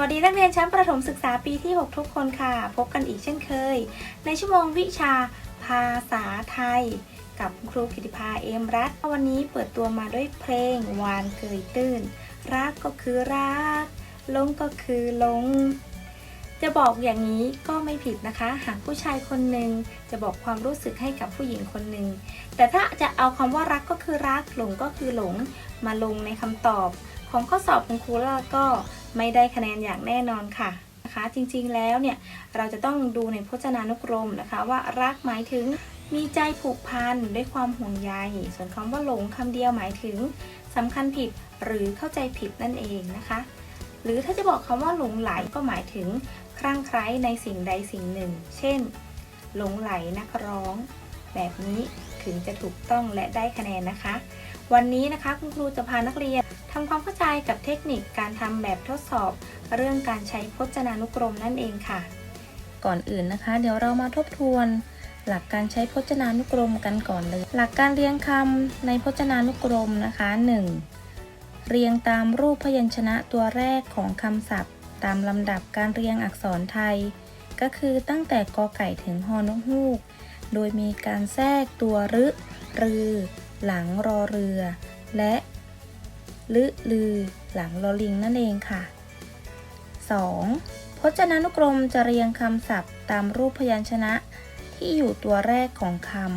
วัสดีนักเรียนชั้นประถมศึกษาปีที่ 6 ทุกคนค่ะ พบกันอีกเช่นเคย ในชั่วโมงวิชาภาษาไทย กับครูกิติภาเอมรัตน์วันนี้เปิดตัวมาด้วยเพลงวานเกยตื้น รักก็คือรักลงก็คือลง จะบอกอย่างนี้ก็ไม่ผิดนะคะ หากผู้ชายคนหนึ่งจะบอกความรู้สึกให้กับผู้หญิงคนหนึ่งแต่ถ้าจะเอาคำว่ารักก็คือรักหลงก็คือหลง มาลงในคำตอบ ของข้อสอบคุณครูแล้วก็ไม่ได้คะแนนอย่างแน่นอนค่ะนะคะจริงๆแล้วเนี่ยเราจะต้องดูในพจนานุกรมนะคะ ว่ารักหมายถึงมีใจผูกพันด้วยความห่วงใย ส่วนคำว่าหลงคำเดียวหมายถึงสำคัญผิดหรือเข้าใจผิดนั่นเองนะคะ หรือถ้าจะบอกคำว่าหลงไหลก็หมายถึงคลั่งไคล้ในสิ่งใดสิ่งหนึ่ง เช่น หลงไหลนักร้อง แบบนี้ถึงจะถูกต้องและได้คะแนนนะคะ วันนี้นะคะคุณครูจะพานักเรียน ทำความเข้าใจกับเทคนิคการทำแบบทดสอบ เรื่องการใช้พจนานุกรมนั่นเองค่ะ ก่อนอื่นนะคะ เดี๋ยวเรามาทบทวน หลักการใช้พจนานุกรมกันก่อนเลย หลักการเรียงคำในพจนานุกรมนะคะ 1. เรียงตามรูปพยัญชนะตัวแรกของคำศัพท์ ตามลำดับการเรียงอักษรไทย ก็คือตั้งแต่กอไก่ถึงฮอนกฮูก โดยมีการแทรกตัวรึ รือ หลังรอเรือ และ ลึลือ หลังลอลิงนั่นเองค่ะ 2. พจนานุกรมจะเรียงคำศัพท์ตามรูปพยัญชนะที่อยู่ตัวแรกของคำ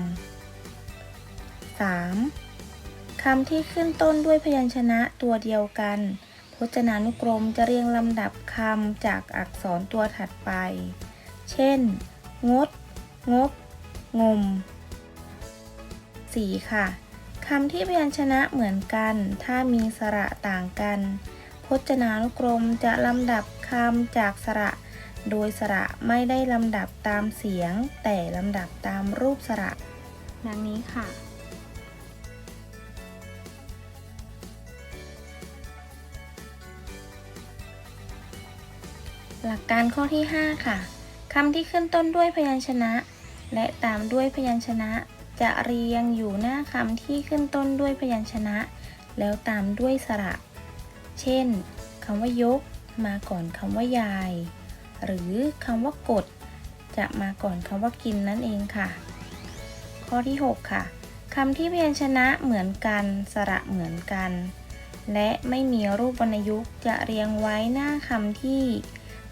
3. คำที่ขึ้นต้นด้วยพยัญชนะตัวเดียวกัน พจนานุกรมจะเรียงลำดับคำจากอักษรตัวถัดไป เช่น งด งบ งม 4. ค่ะ คำที่พยัญชนะเหมือนกัน ถ้ามีสระต่างกัน พจนานุกรมจะลำดับคำจากสระ โดยสระไม่ได้ลำดับตามเสียง แต่ลำดับตามรูปสระ ดังนี้ค่ะ หลักการข้อที่ 5 ค่ะคำที่ขึ้นต้นด้วยพยัญชนะ และตามด้วยพยัญชนะ จะเรียงอยู่หน้าคำที่ขึ้นต้นด้วยพยัญชนะ แล้วตามด้วยสระ เช่นคำว่ายกมาก่อนคำว่ายาย หรือคำว่ากด จะมาก่อนคำว่ากินนั่นเองค่ะ ข้อที่ 6 ค่ะคำที่พยัญชนะเหมือนกัน สระเหมือนกัน และไม่มีรูปวรรณยุกต์จะเรียงไว้หน้าคำที่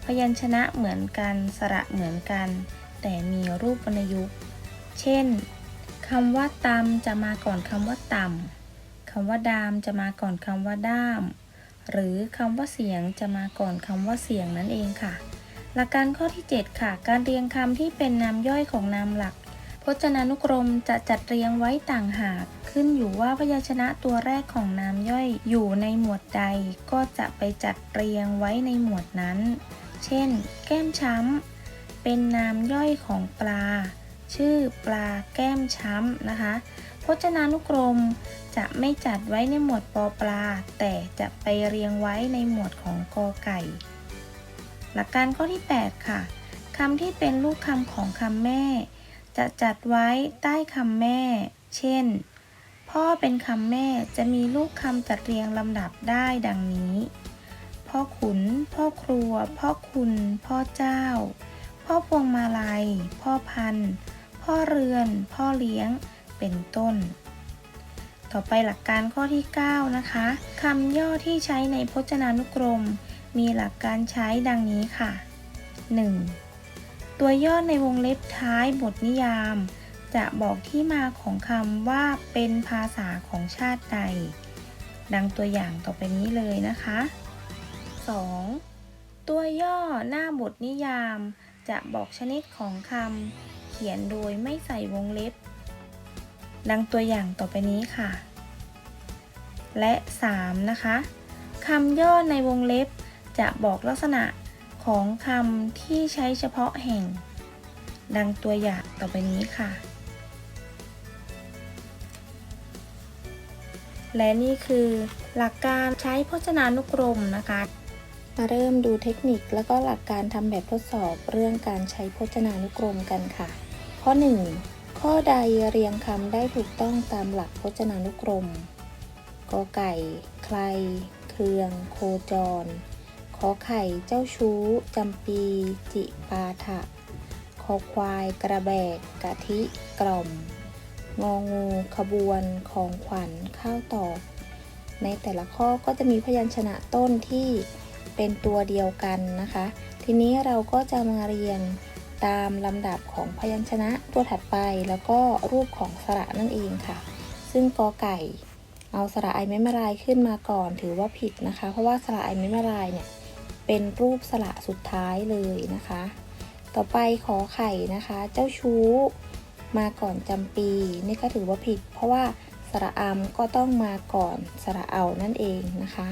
พยัญชนะเหมือนกัน สระเหมือนกัน แต่มีรูปวรรณยุกต์ เช่น คำว่าตำจะมาก่อนคำว่าต่ำคำว่าดามจะมาก่อนคำว่าด้าม หรือคำว่าเสียงจะมาก่อนคำว่าเสียงนั่นเองค่ะ หลักการข้อที่ 7 ค่ะ การเรียงคำที่เป็นนามย่อยของนามหลัก พจนานุกรมจะจัดเรียงไว้ต่างหากขึ้นอยู่ว่าพยัญชนะตัวแรกของนามย่อยอยู่ในหมวดใด ก็จะไปจัดเรียงไว้ในหมวดนั้น เช่น แก้มช้ำเป็นนามย่อยของปลา ชื่อปลาแก้มช้ำนะคะ พจนานุกรมจะไม่จัดไว้ในหมวดปอปลา แต่จะไปเรียงไว้ในหมวดของกอไก่ หลักการข้อที่ 8 ค่ะคำที่เป็นลูกคำของคำแม่ จะจัดไว้ใต้คำแม่ เช่น พ่อเป็นคำแม่จะมีลูกคำจัดเรียงลำดับได้ดังนี้ พ่อขุน พ่อครัว พ่อคุณ พ่อเจ้า พ่อพวงมาลัย พ่อพันธุ์ พ่อเรือน พ่อเลี้ยง เป็นต้น ต่อไปหลักการข้อที่ 9 นะคะคำย่อที่ใช้ในพจนานุกรม มีหลักการใช้ดังนี้ค่ะ 1. ตัวย่อในวงเล็บท้ายบทนิยาม จะบอกที่มาของคำว่าเป็นภาษาของชาติใด ดังตัวอย่างต่อไปนี้เลยนะคะ 2. ตัวย่อหน้าบทนิยาม จะบอกชนิดของคำ ขียนโดยไม่ใส่วงเล็บ ดังตัวอย่างต่อไปนี้ค่ะ และ 3. นะคะคำย่อในวงเล็บจะบอกลักษณะของคำที่ใช้เฉพาะแห่ง ดังตัวอย่างต่อไปนี้ค่ะ และนี่คือหลักการใช้พจนานุกรมนะคะ มาเริ่มดูเทคนิคแล้วก็หลักการทำแบบทดสอบเรื่องการใช้พจนานุกรมกันค่ะ ข้อ 1 ข้อใดเรียงคำได้ถูกต้องตามหลักพจนานุกรม กอไก่ ใคร เครือง โคจร ขอไข่ เจ้าชู้ จำปี จิปาถะ คอควาย กระแบก กะทิ กล่อม งองู ขบวน ของขวัญ ข้าวตอก ในแต่ละข้อก็จะมีพยัญชนะต้นที่เป็นตัวเดียวกันนะคะ ทีนี้เราก็จะมาเรียง ตามลำดับของพยัญชนะตัวถัดไปแล้วก็รูปของสระนั่นเองค่ะ ซึ่งกอไก่ เอาสระไอไม้มาลายขึ้นมาก่อนถือว่าผิดนะคะ เพราะว่าสระไอไม้มาลายเนี่ยเป็นรูปสระสุดท้ายเลยนะคะ ต่อไปขอไข่นะคะ เจ้าชู้มาก่อนจำปี นี่ก็ถือว่าผิด เพราะว่าสระอำก็ต้องมาก่อนสระเอานั่นเองนะคะ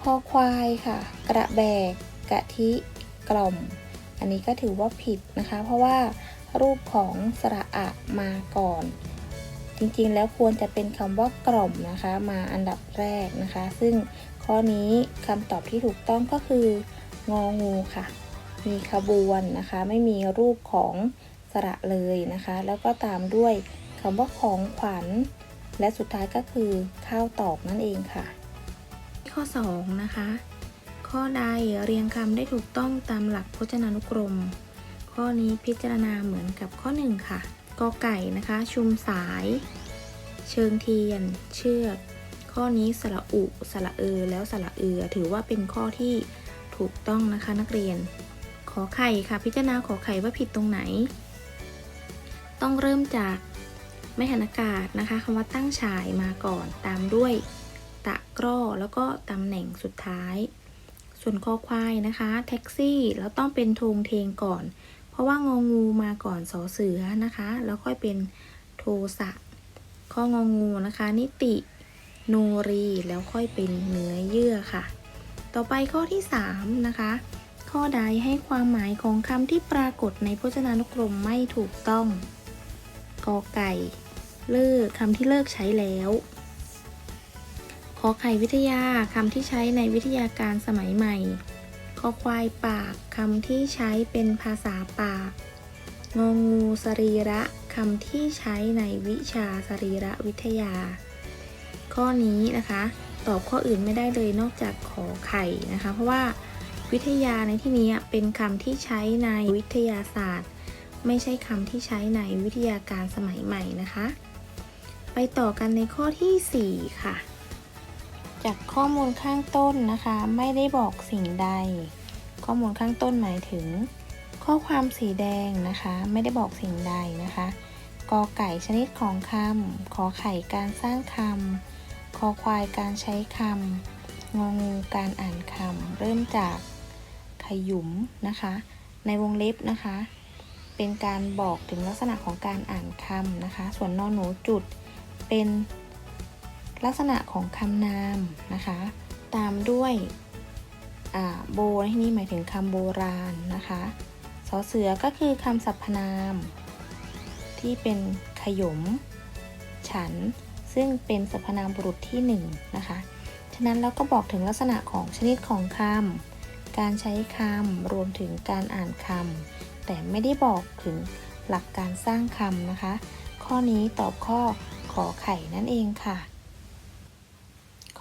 คอควายค่ะ กระแบกกะทิกล่อม อันนี้ก็ถือว่าผิดนะคะ เพราะว่ารูปของสระอะมาก่อน จริงๆแล้วควรจะเป็นคำว่ากล่อมนะคะ มาอันดับแรกนะคะ ซึ่งข้อนี้คำตอบที่ถูกต้องก็คืององูค่ะ มีขบวนนะคะ ไม่มีรูปของสระเลยนะคะ แล้วก็ตามด้วยคำว่าของขวัญ และสุดท้ายก็คือข้าวตอกนั่นเองค่ะ ข้อ 2 นะคะ ข้อใดเรียงคำได้ถูกต้องตามหลักพจนานุกรม ข้อนี้พิจารณาเหมือนกับข้อ 1 ค่ะกอไก่นะคะ ชุมสาย เชิงเทียน เชือก ข้อนี้สระอุ สระเออ แล้วสระเอือ ถือว่าเป็นข้อที่ถูกต้องนะคะนักเรียน ขอไข่ค่ะ พิจารณาขอไข่ว่าผิดตรงไหน ต้องเริ่มจากไม่หันอากาศนะคะคำว่าตั้งฉายมาก่อนตามด้วย ตะกร้อแล้วก็ตำแหน่งสุดท้าย ส่วนคอควายนะคะ แท็กซี่แล้วต้องเป็นโทงเทงก่อน เพราะว่างองูมาก่อนสอเสือนะคะ แล้วค่อยเป็นโทสะข้ององูนะคะ นิติโนรีแล้วค่อยเป็นเนื้อเยื่อค่ะ ต่อไปข้อที่ 3 นะคะ ข้อใดให้ความหมายของคำที่ปรากฏในพจนานุกรมไม่ถูกต้องกอไก่ เลิกคำที่เลิกใช้แล้ว ขอไข่วิทยาคำที่ใช้ในวิทยาการสมัยใหม่ ขอควายปากคำที่ใช้เป็นภาษาปาก งองูสรีระคำที่ใช้ในวิชาสรีระวิทยา ข้อนี้นะคะ ตอบข้ออื่นไม่ได้เลยนอกจากขอไข่นะคะ เพราะว่าวิทยาในที่นี้เป็นคำที่ใช้ในวิทยาศาสตร์ ไม่ใช่คำที่ใช้ในวิทยาการสมัยใหม่นะคะ ไปต่อกันในข้อทีสี่4 ค่ะ จากข้อมูลข้างต้นนะคะ ไม่ได้บอกสิ่งใด ข้อมูลข้างต้นหมายถึง ข้อความสีแดงนะคะ ไม่ได้บอกสิ่งใดนะคะกอไก่ชนิดของคำขอไข่การสร้างคำคอควายการใช้คำงองูการอ่านคำเริ่มจากขยุมนะคะ ในวงเล็บนะคะ เป็นการบอกถึงลักษณะของการอ่านคำนะคะ ส่วนนอนหนูจุดเป็น ลักษณะของคำนามนะคะ ตามด้วยโบในที่นี้หมายถึงคำโบราณนะคะสอเสือก็คือคำสรรพนาม ที่เป็นขยม ฉัน ซึ่งเป็นสรรพนามบุรุษที่หนึ่งนะคะ ฉะนั้นเราก็บอกถึงลักษณะของชนิดของคำ การใช้คำ รวมถึงการอ่านคำ แต่ไม่ได้บอกถึงหลักการสร้างคำนะคะ ข้อนี้ตอบข้อขอไข่นั่นเองค่ะ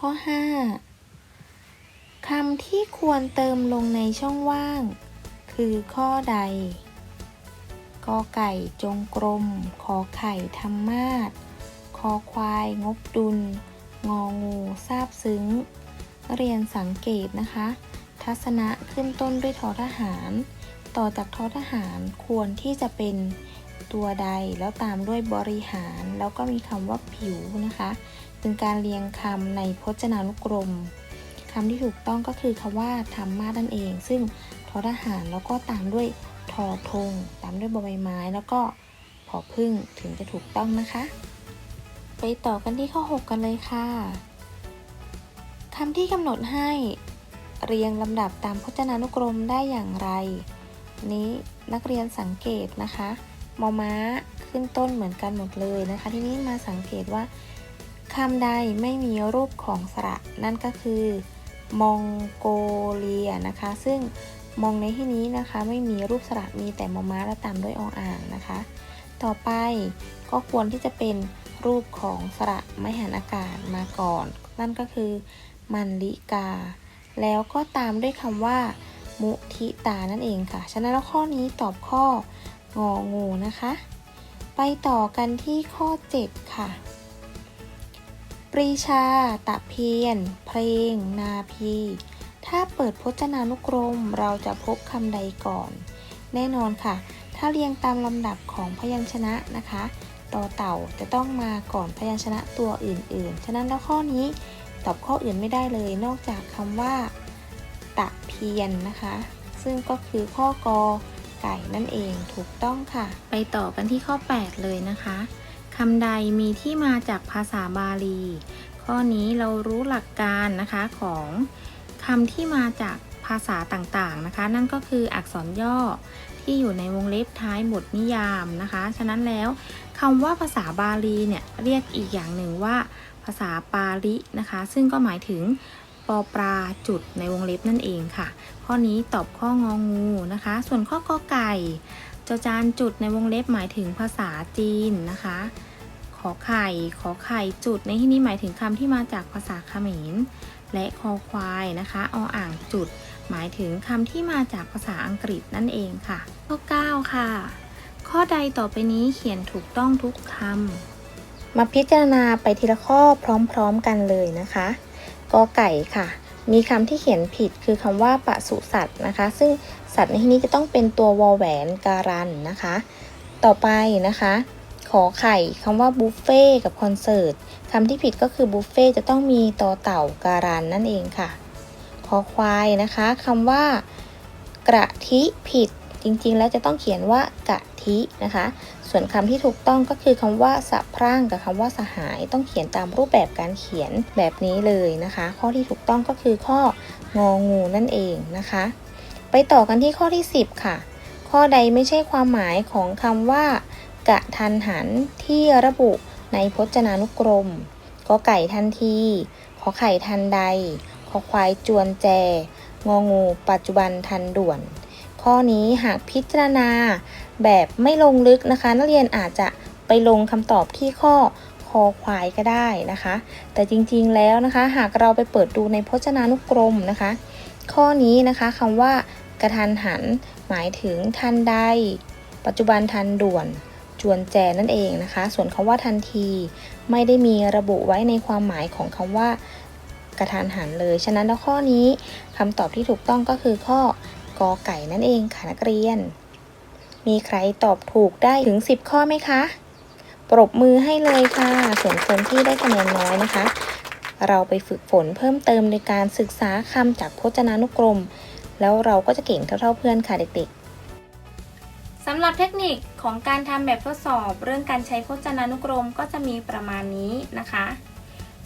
ข้อ 5 คำที่ควรเติมลงในช่องว่าง คือข้อใด กอไก่จงกรม ขอไข่ธรรมาศคอควายงบดุล งองูทราบซึ้ง เรียนสังเกตนะคะ ทัศนะขึ้นต้นด้วยทอทหาร ต่อจากทอทหารควรที่จะเป็นตัวใดแล้วตามด้วยบริหาร แล้วก็มีคำว่าผิวนะคะ เป็นการเรียงคำในพจนานุกรมคำที่ถูกต้องก็คือคำว่าธรรมาสนั่นเอง ซึ่งทอทหารแล้วก็ตามด้วยทอธงตามด้วยบใบไม้แล้วก็ผอพึ่งถึงจะถูกต้องนะคะ ไปต่อกันที่ข้อ 6 กันเลยค่ะคำที่กำหนดให้เรียงลำดับตามพจนานุกรมได้อย่างไร นี้นักเรียนสังเกตนะคะมอม้าขึ้นต้นเหมือนกันหมดเลยนะคะ ที่นี้มาสังเกตว่า คำใดไม่มีรูปของสระนั่นก็คือมองโกเลียนะคะ ซึ่งมองในที่นี้นะคะไม่มีรูปสระมีแต่มอม้าและตามด้วยองอ่างนะคะ ต่อไปก็ควรที่จะเป็นรูปของสระไม่หันอากาศมาก่อน นั่นก็คือมันลิกา แล้วก็ตามด้วยคำว่า มุทิตานั่นเองค่ะ ฉะนั้นแล้วข้อนี้ตอบข้ององูนะคะ ไปต่อกันที่ข้อ 7 ค่ะ ปรีชา ตะเพียน เพลง นาพี ถ้าเปิดพจนานุกรมเราจะพบคำใดก่อน แน่นอนค่ะ ถ้าเรียงตามลำดับของพยัญชนะนะคะต่อเต่าจะต้องมาก่อนพยัญชนะตัวอื่น ๆ ฉะนั้นแล้วข้อนี้ตอบข้ออื่นไม่ได้เลย นอกจากคำว่า ตะเพียนนะคะ ซึ่งก็คือข้อกอไก่นั่นเองถูกต้องค่ะ ไปต่อกันที่ข้อ 8 เลยนะคะ คำใดมีที่มาจากภาษาบาลี ข้อนี้เรารู้หลักการนะคะของคำที่มาจากภาษาต่างๆนะคะ นั่นก็คืออักษรย่อที่อยู่ในวงเล็บท้ายบทนิยามนะคะ ฉะนั้นแล้วคำว่าภาษาบาลีเนี่ยเรียกอีกอย่างหนึ่งว่า ภาษาปาลินะคะ ซึ่งก็หมายถึงปอปลาจุดในวงเล็บนั่นเองค่ะ ข้อนี้ตอบข้ององูนะคะ ส่วนข้อกอไก่จจานจุดในวงเล็บหมายถึงภาษาจีนนะคะ ขอไข่ ขอไข่จุดในที่นี้หมายถึงคำที่มาจากภาษาเขมร และคอควายนะคะออ่างจุด หมายถึงคำที่มาจากภาษาอังกฤษนั่นเองค่ะ ข้อ 9 ค่ะ ข้อใดต่อไปนี้เขียนถูกต้องทุกคำมาพิจารณาไปทีละข้อพร้อมๆกันเลยนะคะกอไก่ค่ะ มีคำที่เขียนผิดคือคำว่าปศุสัตว์นะคะ ซึ่งสัตว์ในที่นี้จะต้องเป็นตัววอแหวนการันนะคะ ต่อไปนะคะ ขอไข่คำว่าบุฟเฟ่กับคอนเสิร์ตคำที่ผิดก็คือบุฟเฟ่จะต้องมีต่อเต่าการันนั่นเองค่ะขอควายนะคะคำว่ากระทิผิดจริงๆ แล้วจะต้องเขียนว่ากะทินะคะ ส่วนคำที่ถูกต้องก็คือคำว่าสะพรั่งกับคำว่าสหาย ต้องเขียนตามรูปแบบการเขียนแบบนี้เลยนะคะ ข้อที่ถูกต้องก็คือข้ององูนั่นเองนะคะ ไปต่อกันที่ข้อที่ 10 ค่ะ ข้อใดไม่ใช่ความหมายของคำว่า กะทันหันที่ระบุในพจนานุกรมก็ไก่ทันที ขอไข่ทันใด ขอควายจวนแจ งองูปัจจุบันทันด่วน ข้อนี้หากพิจารณาแบบไม่ลงลึกนะคะ นักเรียนอาจจะไปลงคำตอบที่ข้อคอควายก็ได้นะคะ แต่จริงๆแล้วนะคะ หากเราไปเปิดดูในพจนานุกรมนะคะ ข้อนี้นะคะคำว่ากระทันหัน หมายถึงทันใด ปัจจุบันทันด่วน จวนแจนั่นเองนะคะ ส่วนคำว่าทันที ไม่ได้มีระบุไว้ในความหมายของคำว่ากระทันหันเลย ฉะนั้นแล้วข้อนี้คำตอบที่ถูกต้องก็คือข้อกอไก่นั่นเองค่ะนักเรียน มีใครตอบถูกได้ถึง 10 ข้อไหมคะ ปรบมือให้เลยค่ะ ส่วนคนที่ได้คะแนนน้อยนะคะ เราไปฝึกฝนเพิ่มเติมในการศึกษาคำจากพจนานุกรม แล้วเราก็จะเก่งเท่าๆเพื่อนค่ะเด็กๆ สำหรับเทคนิคของการทำแบบทดสอบเรื่องการใช้พจนานุกรมก็จะมีประมาณนี้นะคะ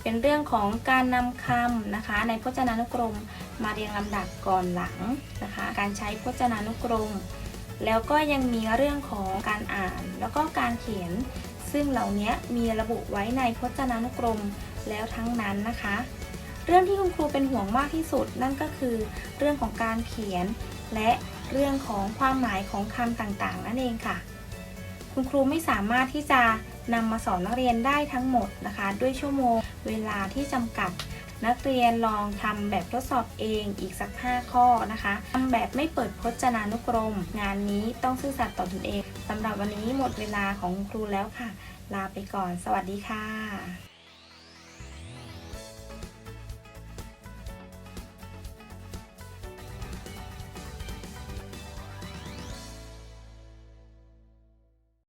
เป็นเรื่องของการนำคำนะคะ ในพจนานุกรมมาเรียงลำดับก่อนหลังนะคะ การใช้พจนานุกรม แล้วก็ยังมีเรื่องของการอ่านแล้วก็การเขียน ซึ่งเหล่านี้มีระบุไว้ในพจนานุกรมแล้วทั้งนั้นนะคะ เรื่องที่คุณครูเป็นห่วงมากที่สุดนั่นก็คือ เรื่องของการเขียนและ เรื่องของความหมายของคำต่างๆ นั่นเองค่ะ คุณครูไม่สามารถที่จะนำมาสอนนักเรียนได้ทั้งหมดนะคะ ด้วยชั่วโมงเวลาที่จำกัด นักเรียนลองทำแบบทดสอบเองอีกสัก 5 ข้อนะคะทำแบบไม่เปิดพจนานุกรม งานนี้ต้องซื่อสัตย์ต่อตนเองสำหรับวันนี้หมดเวลาของคุณครูแล้วค่ะ ลาไปก่อน สวัสดีค่ะ